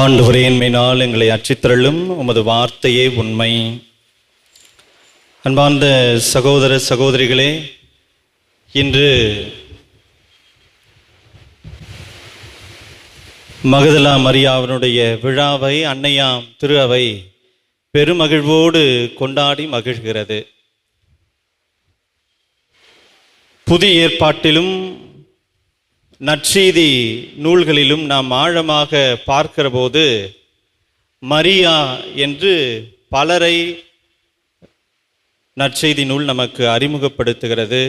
ஆண்டு நாள் எங்களை அச்சித்தருளும் உமது வார்த்தையே உண்மை. அன்பார்ந்த சகோதர சகோதரிகளே இன்று மகதலா மரியாவினுடைய விழாவை அன்னையாம் திரு அவை பெருமகிழ்வோடு கொண்டாடி மகிழ்கிறது. புதிய ஏற்பாட்டிலும் நற்செய்தி நூல்களிலும் நாம் ஆழமாக பார்க்கிறபோது மரியா என்று பலரை நற்செய்தி நூல் நமக்கு அறிமுகப்படுத்துகிறது.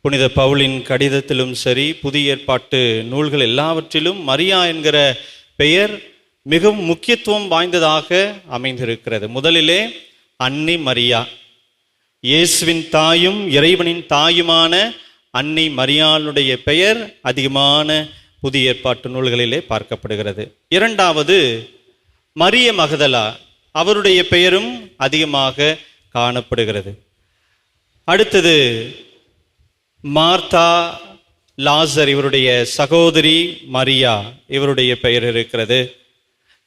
புனித பவுலின் கடிதத்திலும் சரி புதிய ஏற்பாட்டு நூல்கள் எல்லாவற்றிலும் மரியா என்கிற பெயர் மிகவும் முக்கியத்துவம் வாய்ந்ததாக அமைந்திருக்கிறது. முதலிலே அன்னி மரியா. இயேசுவின் தாயும் இறைவனின் தாயுமான அன்னை மரியாளுடைய பெயர் அதிகமான புதிய ஏற்பாட்டு நூல்களிலே பார்க்கப்படுகிறது. இரண்டாவது மரிய மகதலா. அவருடைய பெயரும் அதிகமாக காணப்படுகிறது. அடுத்தது மார்த்தா லாசர் இவருடைய சகோதரி மரியா இவருடைய பெயர் இருக்கிறது.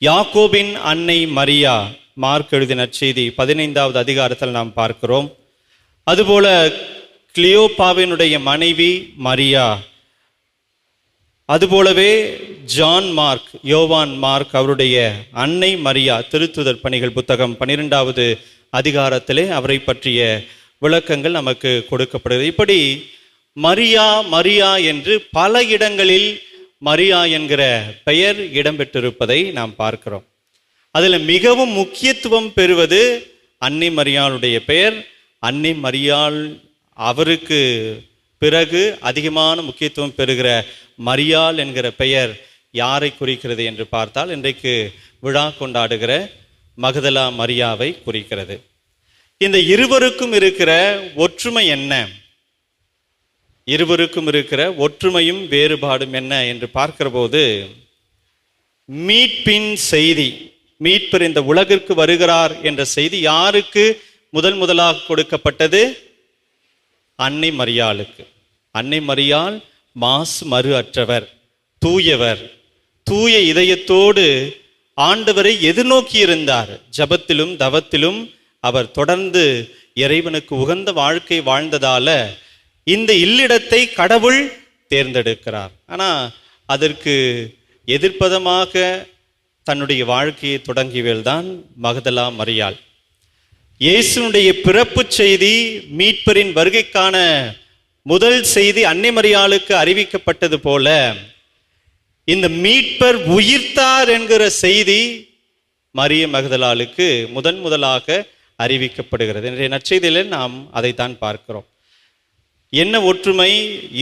யாக்கோபின் அன்னை மரியா மார்க் எழுதின செய்தி பதினைந்தாவது அதிகாரத்தில் நாம் பார்க்கிறோம். அதுபோல கிளியோபாவினுடைய மனைவி மரியா. அதுபோலவே ஜான் மார்க் யோவான் மார்க் அவருடைய அன்னை மரியா திருத்துதர் பணிகள் புத்தகம் பன்னிரெண்டாவது அதிகாரத்திலே அவரை பற்றிய விளக்கங்கள் நமக்கு கொடுக்கப்படுகிறது. இப்படி மரியா மரியா என்று பல இடங்களில் மரியா என்கிற பெயர் இடம்பெற்றிருப்பதை நாம் பார்க்கிறோம். அதில் மிகவும் முக்கியத்துவம் பெறுவது அன்னை மரியாளுடைய பெயர் அன்னை மரியாள் அவருக்கு பிறகு அதிகமான முக்கியத்துவம் பெறுகிற மரியாள் என்கிற பெயர் யாரை குறிக்கிறது என்று பார்த்தால் இன்றைக்கு விழா கொண்டாடுகிற மகதலா மரியாவை குறிக்கிறது. இந்த இருவருக்கும் இருக்கிற ஒற்றுமை என்ன? இருவருக்கும் இருக்கிற ஒற்றுமையும் வேறுபாடும் என்ன என்று பார்க்கிற போது மீட்பின் செய்தி மீட்பர் இந்த உலகிற்கு வருகிறார் என்ற செய்தி யாருக்கு முதல் முதலாக கொடுக்கப்பட்டது? அன்னை மரியாளுக்கு. அன்னை மரியாள் மாசு மறு அற்றவர் தூயவர். தூய இதயத்தோடு ஆண்டவரை எதிர்நோக்கி இருந்தார் ஜபத்திலும் தவத்திலும் அவர் தொடர்ந்து இறைவனுக்கு உகந்த வாழ்க்கை வாழ்ந்ததால இந்த இல்லிடத்தை கடவுள் தேர்ந்தெடுக்கிறார். ஆனால் அதற்கு எதிர்ப்பதமாக தன்னுடைய வாழ்க்கையை தொடங்கியவள் தான் மகதலா மரியாள். இயேசுனுடைய பிறப்பு செய்தி மீட்பரின் வருகைக்கான முதல் செய்தி அன்னை மரியாளுக்கு அறிவிக்கப்பட்டது போல இந்த மீட்பர் உயிர்த்தார் என்கிற செய்தி மரிய மகதலாளுக்கு முதன் முதலாக அறிவிக்கப்படுகிறது. இன்றைய நற்செய்தியில் நாம் அதைத்தான் பார்க்கிறோம். என்ன ஒற்றுமை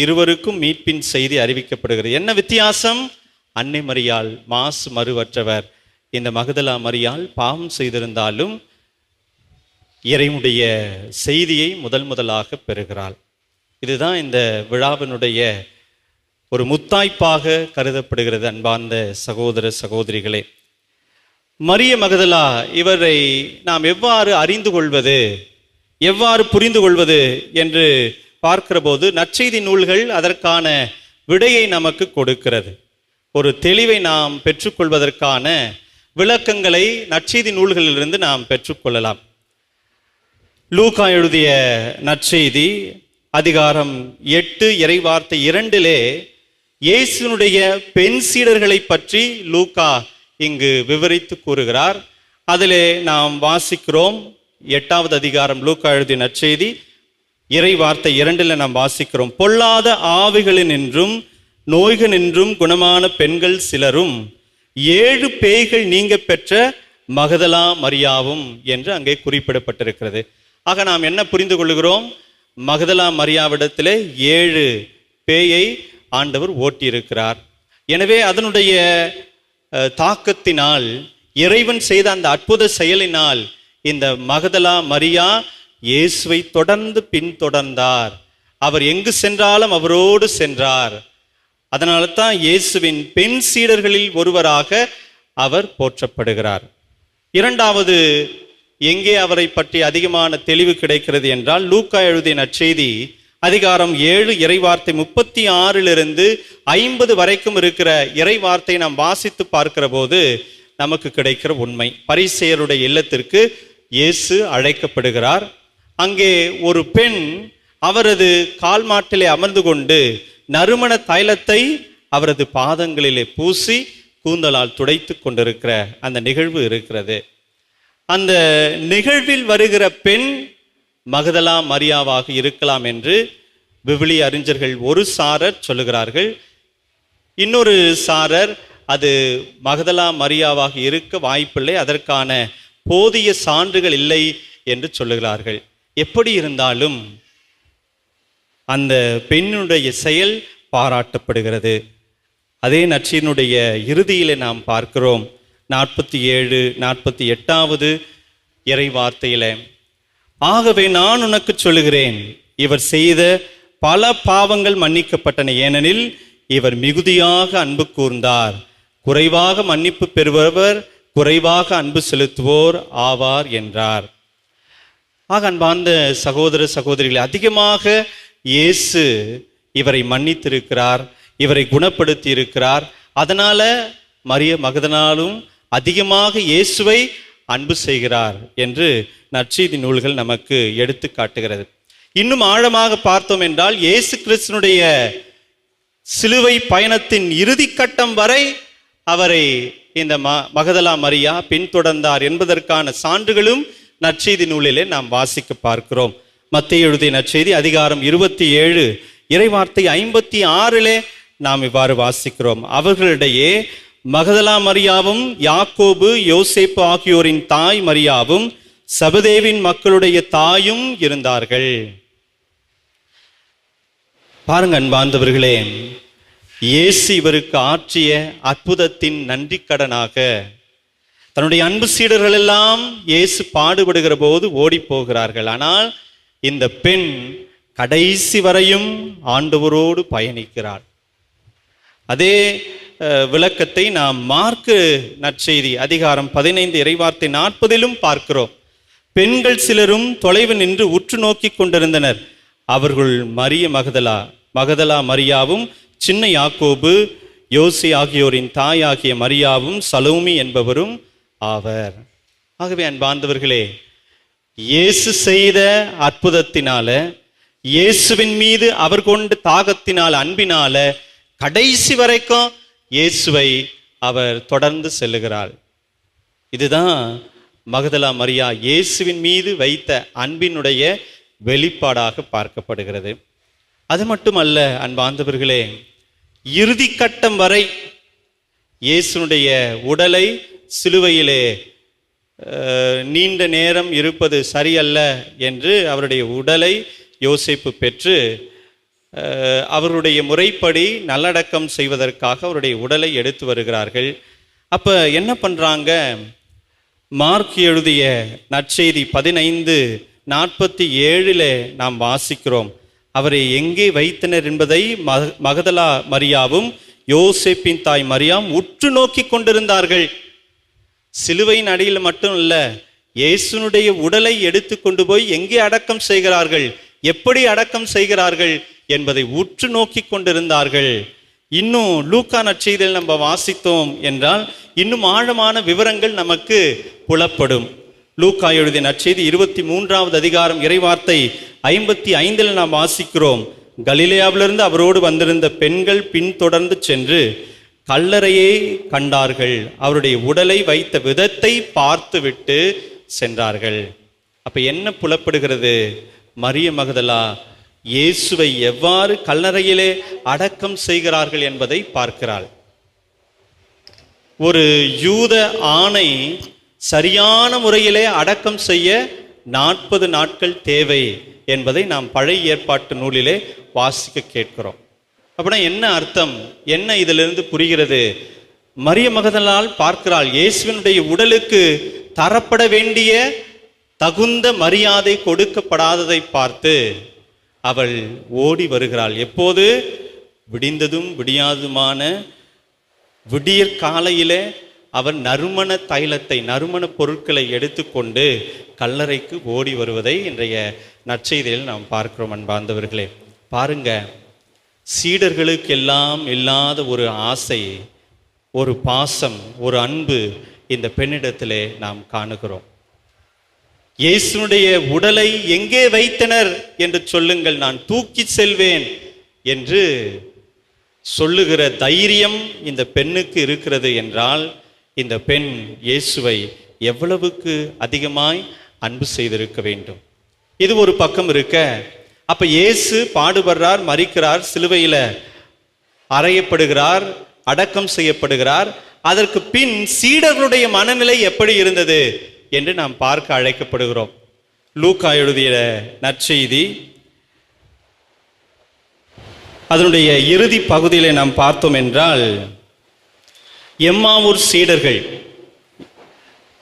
இருவருக்கும் மீட்பின் செய்தி அறிவிக்கப்படுகிறது? என்ன வித்தியாசம்? அன்னை மரியாள் மாசு மறுவற்றவர். இந்த மகதலா மரியாள் பாவம் செய்திருந்தாலும் இறைவனுடைய செய்தியை முதல் முதலாக பெறுகிறாள். இதுதான் இந்த விழாவினுடைய ஒரு முத்தாய்ப்பாக கருதப்படுகிறது அன்பார்ந்த சகோதர சகோதரிகளே. மரிய மகதலா இவரை நாம் எவ்வாறு அறிந்து கொள்வது எவ்வாறு புரிந்து கொள்வது என்று பார்க்கிற போது நற்செய்தி நூல்கள் அதற்கான விடையை நமக்கு கொடுக்கிறது. ஒரு தெளிவை நாம் பெற்றுக்கொள்வதற்கான விளக்கங்களை நற்செய்தி நூல்களிலிருந்து நாம் பெற்றுக்கொள்ளலாம். லூகா எழுதிய நற்செய்தி அதிகாரம் எட்டு இறைவார்த்தை இரண்டிலே இயேசுனுடைய பெண் சீடர்களை பற்றி லூகா இங்கு விவரித்து கூறுகிறார். அதிலே நாம் வாசிக்கிறோம் எட்டாவது அதிகாரம் லூக்கா எழுதிய நற்செய்தி இறை வார்த்தை இரண்டில் நாம் வாசிக்கிறோம். பொல்லாத ஆவிகளினின்றும் நோய்களினின்றும் குணமான பெண்கள் சிலரும் ஏழு பேய்கள் நீங்க பெற்ற மகதலா மரியாவும் என்று அங்கே குறிப்பிடப்பட்டிருக்கிறது. ஆக நாம் என்ன புரிந்து கொள்கிறோம் மகதலா மரியாவிடத்திலே ஏழு பேயை ஆண்டவர் ஓட்டியிருக்கிறார். எனவே அதனுடைய தாக்கத்தினால் இறைவன் செய்த அந்த அற்புத செயலினால் இந்த மகதலா மரியா இயேசுவை தொடர்ந்து பின்தொடர்ந்தார். அவர் எங்கு சென்றாலும் அவரோடு சென்றார். அதனால தான் இயேசுவின் பெண் சீடர்களில் ஒருவராக அவர் போற்றப்படுகிறார். இரண்டாவது எங்கே அவரை பற்றி அதிகமான தெளிவு கிடைக்கிறது என்றால் லூக்கா எழுதிய நற்செய்தி அதிகாரம் ஏழு இறைவார்த்தை முப்பத்தி ஆறிலிருந்து ஐம்பது வரைக்கும் இருக்கிற இறைவார்த்தை நாம் வாசித்து பார்க்கிற போது நமக்கு கிடைக்கிற உண்மை. பரிசெயருடைய இல்லத்திற்கு இயேசு அழைக்கப்படுகிறார். அங்கே ஒரு பெண் அவரது கால் மாட்டிலே அமர்ந்து கொண்டு நறுமண தைலத்தை அவரது பாதங்களிலே பூசி கூந்தலால் துடைத்து கொண்டிருக்கிற அந்த நிகழ்வு இருக்கிறது. அந்த நிகழ்வில் வருகிற பெண் மகதலா மரியாவாக இருக்கலாம் என்று விவிலிய அறிஞர்கள் ஒரு சாரர் சொல்லுகிறார்கள். இன்னொரு சாரர் அது மகதலா மரியாவாக இருக்க வாய்ப்பில்லை அதற்கான போதிய சான்றுகள் இல்லை என்று சொல்லுகிறார்கள். எப்படி இருந்தாலும் அந்த பெண்ணுடைய செயல் பாராட்டப்படுகிறது. அதே நச்சினுடைய இறுதியிலே நாம் பார்க்கிறோம். நாற்பத்தி ஏழு நாற்பத்தி எட்டாவது இறை வார்த்தையில ஆகவே நான் உனக்கு சொல்லுகிறேன் இவர் செய்த பல பாவங்கள் மன்னிக்கப்பட்டன. ஏனெனில் இவர் மிகுதியாக அன்பு கூர்ந்தார். குறைவாக மன்னிப்பு பெறுபவர் குறைவாக அன்பு செலுத்துவோர் ஆவார் என்றார். ஆக அன்பார்ந்த சகோதர சகோதரிகளை அதிகமாக இயேசு இவரை மன்னித்திருக்கிறார் இவரை குணப்படுத்தி இருக்கிறார் அதனால மரிய மகதனாலும் அதிகமாக இயேசுவை அன்பு செய்கிறார் என்று நற்செய்தி நூல்கள் நமக்கு எடுத்து காட்டுகிறது. இன்னும் ஆழமாக பார்த்தோம் என்றால் இயேசு கிறிஸ்தனுடைய சிலுவை பயணத்தின் இறுதி கட்டம் வரை அவரை இந்த ம மகதலா மரியா பின்தொடர்ந்தார் என்பதற்கான சான்றுகளும் நற்செய்தி நூலிலே நாம் வாசிக்க பார்க்கிறோம். மத்திய எழுதிய நற்செய்தி அதிகாரம் இருபத்தி ஏழு இறைவார்த்தை ஐம்பத்தி ஆறிலே நாம் இவ்வாறு வாசிக்கிறோம். அவர்களிடையே மகதலா மரியாவும் யாக்கோபு யோசேப்பு ஆகியோரின் தாய் மரியாவும் சபதேவின் மக்களுடைய தாயும் இருந்தார்கள். பாருங்க அன்பார்ந்தவர்களே இயேசு இவருக்கு ஆற்றிய அற்புதத்தின் நன்றி கடனாக தன்னுடைய அன்பு சீடர்கள் எல்லாம் இயேசு பாடுபடுகிற போது ஓடி போகிறார்கள். ஆனால் இந்த பெண் கடைசி வரையும் ஆண்டவரோடு பயணிக்கிறாள். அதே விளக்கத்தை நாம் மார்க்கு நற்செய்தி அதிகாரம் பதினைந்து இறைவார்த்தை நாற்பதிலும் பார்க்கிறோம். பெண்கள் சிலரும் தொலைவு நின்று உற்று நோக்கி கொண்டிருந்தனர். அவர்கள் மரிய மகதலா மகதலா மரியாவும் சின்ன யாக்கோபு யோசி ஆகியோரின் தாயாகிய மரியாவும் சலோமி என்பவரும் ஆவர். ஆகவே அன்பார்ந்தவர்களே இயேசு செய்த அற்புதத்தினால இயேசுவின் மீது அவர் கொண்ட தாகத்தினால் அன்பினால கடைசி வரைக்கும் இயேசுவை அவர் தொடர்ந்து செல்லுகிறாள் இதுதான் மகதலா மரியா இயேசுவின் மீது வைத்த அன்பினுடைய வெளிப்பாடாக பார்க்கப்படுகிறது. அது மட்டுமல்ல அன்பாந்தவர்களே இறுதி கட்டம் வரை இயேசுனுடைய உடலை சிலுவையிலே நீண்ட நேரம் இருப்பது சரியல்ல என்று அவருடைய உடலை யோசிப்பு பெற்று அவருடைய முறைப்படி நல்லடக்கம் செய்வதற்காக அவருடைய உடலை எடுத்து வருகிறார்கள். அப்போ என்ன பண்ணுறாங்க மார்க் எழுதிய நற்செய்தி பதினைந்து நாற்பத்தி ஏழில் நாம் வாசிக்கிறோம். அவரை எங்கே வைத்தனர் என்பதை மகதலா மரியாவும் யோசேப்பின் தாய் மரியாம் உற்று நோக்கி கொண்டிருந்தார்கள். சிலுவையின் அடியில் மட்டும் இல்லை இயேசுனுடைய உடலை எடுத்து கொண்டு போய் எங்கே அடக்கம் செய்கிறார்கள்? எப்படி அடக்கம் செய்கிறார்கள்? என்பதை உற்று நோக்கி கொண்டிருந்தார்கள். இன்னும் லூக்கா நற்செய்தியில் நம்ம வாசித்தோம் என்றால் இன்னும் ஆழமான விவரங்கள் நமக்கு புலப்படும். லூக்கா எழுதிய நற்செய்தி இருபத்தி மூன்றாவது அதிகாரம் இறைவார்த்தை ஐம்பத்தி ஐந்தில் நாம் வாசிக்கிறோம். கலிலேயாவிலிருந்து அவரோடு வந்திருந்த பெண்கள் பின்தொடர்ந்து சென்று கல்லறையை கண்டார்கள். அவருடைய உடலை வைத்த விதத்தை பார்த்துவிட்டு சென்றார்கள். அப்ப என்ன புலப்படுகிறது? மரிய மகதலா இயேசுவை எவ்வாறு கல்லறையிலே அடக்கம் செய்கிறார்கள் என்பதை பார்க்கிறாள். ஒரு யூத ஆணை சரியான முறையிலே அடக்கம் செய்ய நாற்பது நாட்கள் தேவை என்பதை நாம் பழைய ஏற்பாட்டு நூலிலே வாசிக்க கேட்கிறோம். அப்படின்னா என்ன அர்த்தம்? என்ன இதிலிருந்து புரிகிறது? மரிய மகதலால் பார்க்கிறாள் இயேசுவினுடைய உடலுக்கு தரப்பட வேண்டிய தகுந்த மரியாதை கொடுக்கப்படாததை பார்த்து அவள் ஓடி வருகிறாள். எப்போது? விடிந்ததும் விடியாதுமான விடியற் காலையிலே அவர் நறுமண தைலத்தை நறுமண பொருட்களை எடுத்துக்கொண்டு கல்லறைக்கு ஓடி வருவதை இன்றைய நற்செய்தியில் நாம் பார்க்கிறோம் அன்பார்ந்தவர்களே. பாருங்க சீடர்களுக்கெல்லாம் இல்லாத ஒரு ஆசை ஒரு பாசம் ஒரு அன்பு இந்த பெண்ணிடத்திலே நாம் காணுகிறோம். இயேசுனுடைய உடலை எங்கே வைத்தனர் என்று சொல்லுங்கள் நான் தூக்கி செல்வேன் என்று சொல்லுகிற தைரியம் இந்த பெண்ணுக்கு இருக்கிறது என்றால் இந்த பெண் இயேசுவை எவ்வளவுக்கு அதிகமாய் அன்பு செய்திருக்க வேண்டும். இது ஒரு பக்கம் இருக்க அப்ப இயேசு பாடுபடுறார் மறிக்கிறார் சிலுவையில அறையப்படுகிறார் அடக்கம் செய்யப்படுகிறார். அதற்கு பின் சீடர்களுடைய மனநிலை எப்படி இருந்தது? என்று நாம் பார்க்க அழைக்கப்படுகிறோம். லூக்கா எழுதிய நற்செய்தி. அதனுடைய இறுதி பகுதியிலே நாம் பார்த்தோம் என்றால் எம்மாவூர் சீடர்கள்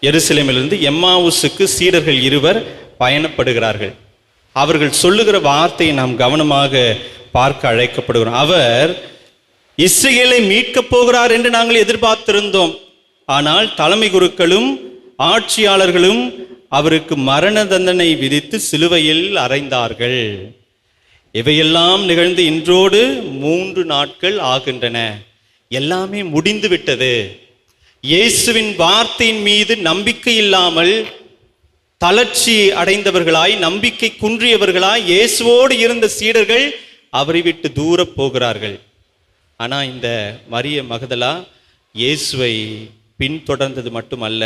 எருசலேமிலிருந்து எம்மாவுசுக்கு சீடர்கள் இருவர் பயணப்படுகிறார்கள். அவர்கள் சொல்லுகிற வார்த்தையை நாம் கவனமாக பார்க்க அழைக்கப்படுகிறோம். அவர் இஸ்ரேலை மீட்கப் போகிறார் என்று நாங்கள் எதிர்பார்த்திருந்தோம். ஆனால் தலைமை குருக்களும் ஆட்சியாளர்களும் அவருக்கு மரண தண்டனை விதித்து சிலுவையில் அறைந்தார்கள். இவையெல்லாம் நிகழ்ந்து இன்றோடு மூன்று நாட்கள் ஆகின்றன. எல்லாமே முடிந்து விட்டது. இயேசுவின் வார்த்தையின் மீது நம்பிக்கை இல்லாமல் தளர்ச்சி அடைந்தவர்களாய் நம்பிக்கை குன்றியவர்களாய் இயேசுவோடு இருந்த சீடர்கள் அவரை விட்டு தூர போகிறார்கள். ஆனால் இந்த மரிய மகதலா இயேசுவை பின்தொடர்ந்தது மட்டுமல்ல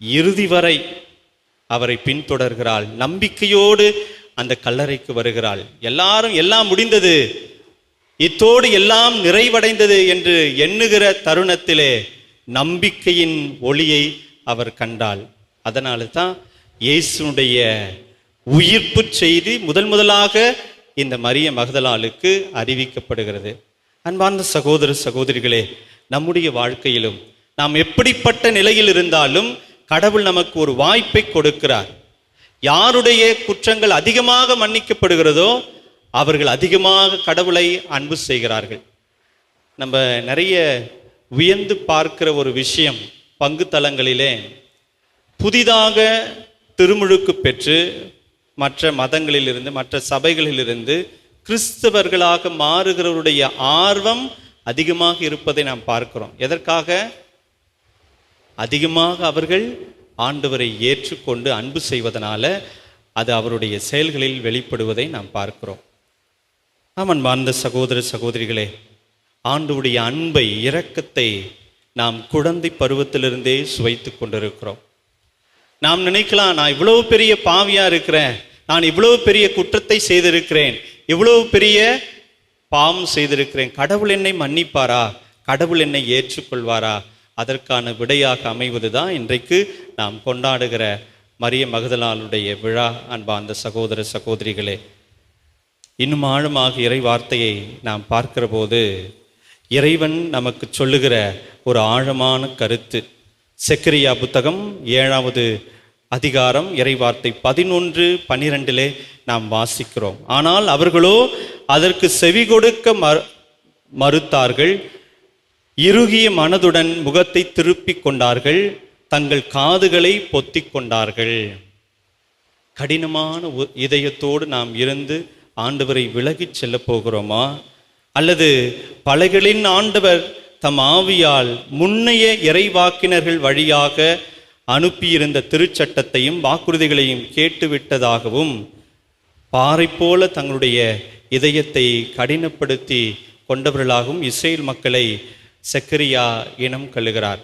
இறுதி வரை அவரை பின்தொடர்கிறாள். நம்பிக்கையோடு அந்த கல்லறைக்கு வருகிறாள். எல்லாரும் எல்லாம் முடிந்தது. இத்தோடு எல்லாம் நிறைவடைந்தது என்று எண்ணுகிற தருணத்திலே நம்பிக்கையின் ஒளியை அவர் கண்டாள். அதனால தான் இயேசுனுடைய உயிர்ப்பு செய்தி முதல் முதலாக இந்த மரிய மகதலாளுக்கு அறிவிக்கப்படுகிறது. அன்பார்ந்த சகோதர சகோதரிகளே நம்முடைய வாழ்க்கையிலும் நாம் எப்படிப்பட்ட நிலையில் இருந்தாலும் கடவுள் நமக்கு ஒரு வாய்ப்பை கொடுக்கிறார். யாருடைய குற்றங்கள் அதிகமாக மன்னிக்கப்படுகிறதோ அவர்கள் அதிகமாக கடவுளை அன்பு செய்கிறார்கள். நம்ம நிறைய வியந்து பார்க்கிற ஒரு விஷயம் பங்கு தலங்களிலே புதிதாக திருமுழுக்கு பெற்று மற்ற மதங்களிலிருந்து மற்ற சபைகளிலிருந்து கிறிஸ்தவர்களாக மாறுகிறவருடைய ஆர்வம் அதிகமாக இருப்பதை நாம் பார்க்கிறோம். எதற்காக? அதிகமாக அவர்கள் ஆண்டவரை ஏற்றுக்கொண்டு அன்பு செய்வதனால அது அவருடைய செயல்களில் வெளிப்படுவதை நாம் பார்க்கிறோம். நாம் அன்பார்ந்த சகோதர சகோதரிகளே ஆண்டவுடைய அன்பை இரக்கத்தை நாம் குழந்தை பருவத்திலிருந்தே சுவைத்து கொண்டிருக்கிறோம். நாம் நினைக்கலாம் நான் இவ்வளவு பெரிய பாவியாக இருக்கிறேன் நான் இவ்வளவு பெரிய குற்றத்தை செய்திருக்கிறேன் இவ்வளவு பெரிய பாவம் செய்திருக்கிறேன் கடவுள் என்னை மன்னிப்பாரா கடவுள் என்னை ஏற்றுக்கொள்வாரா அதற்கான விடையாக அமைவது தான் இன்றைக்கு நாம் கொண்டாடுகிற மரிய மகதலாளுடைய விழா. அன்பார்ந்த சகோதர சகோதரிகளே இன்னும் ஆழமாக இறை வார்த்தையை நாம் பார்க்கிற போது இறைவன் நமக்கு சொல்லுகிற ஒரு ஆழமான கருத்து. செக்கரியா புத்தகம் ஏழாவது அதிகாரம் இறைவார்த்தை பதினொன்று பன்னிரெண்டிலே நாம் வாசிக்கிறோம். ஆனால் அவர்களோ அதற்கு செவி கொடுக்க மறுத்தார்கள். இறுகிய மனதுடன் முகத்தை திருப்பிக் கொண்டார்கள் தங்கள் காதுகளை பொத்திக் கொண்டார்கள். கடினமான உ- இதயத்தோடு நாம் இருந்து ஆண்டவரை விலகிச் செல்ல போகிறோமா? அல்லது பலைகளின் ஆண்டவர் தம் ஆவியால் முன்னைய இறைவாக்கினர்கள் வழியாக அனுப்பியிருந்த திருச்சட்டத்தையும் வாக்குறுதிகளையும் கேட்டுவிட்டதாகவும் பாறை போல தங்களுடைய இதயத்தை கடினப்படுத்தி கொண்டவர்களாகவும் இஸ்ரேல் மக்களை செக்கரியா இனம் கழுகிறார்.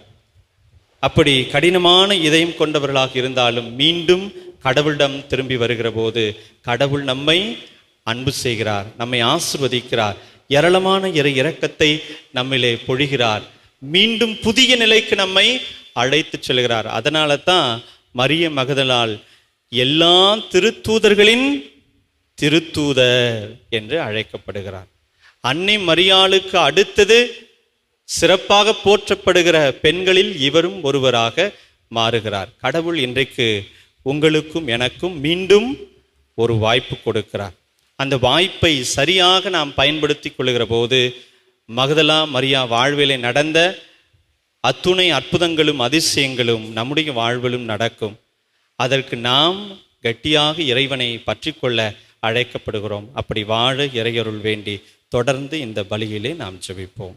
அப்படி கடினமான இதயம் கொண்டவர்களாக இருந்தாலும் மீண்டும் கடவுளிடம் திரும்பி வருகிற போது கடவுள் நம்மை அன்பு செய்கிறார் நம்மை ஆசிர்வதிக்கிறார் ஏராளமான இறை இரக்கத்தை நம்மிலே பொழிகிறார். மீண்டும் புதிய நிலைக்கு நம்மை அழைத்துச் செல்கிறார். அதனால தான் மரிய மகதலால் எல்லா திருத்தூதர்களின் திருத்தூதர் என்று அழைக்கப்படுகிறார். அன்னை மரியாளுக்கு அடுத்தது சிறப்பாக போற்றப்படுகிற பெண்களில் இவரும் ஒருவராக மாறுகிறார். கடவுள் இன்றைக்கு உங்களுக்கும் எனக்கும் மீண்டும் ஒரு வாய்ப்பு கொடுக்கிறார். அந்த வாய்ப்பை சரியாக நாம் பயன்படுத்தி கொள்கிற போது மகதலா மரியா வாழ்விலே நடந்த அத்துணை அற்புதங்களும் அதிசயங்களும் நம்முடைய வாழ்விலும் நடக்கும். அதற்கு நாம் கட்டியாக இறைவனை பற்றிக்கொள்ள அழைக்கப்படுகிறோம். அப்படி வாழ இறையருள் வேண்டி தொடர்ந்து இந்த பலியிலே நாம் ஜெபிப்போம்.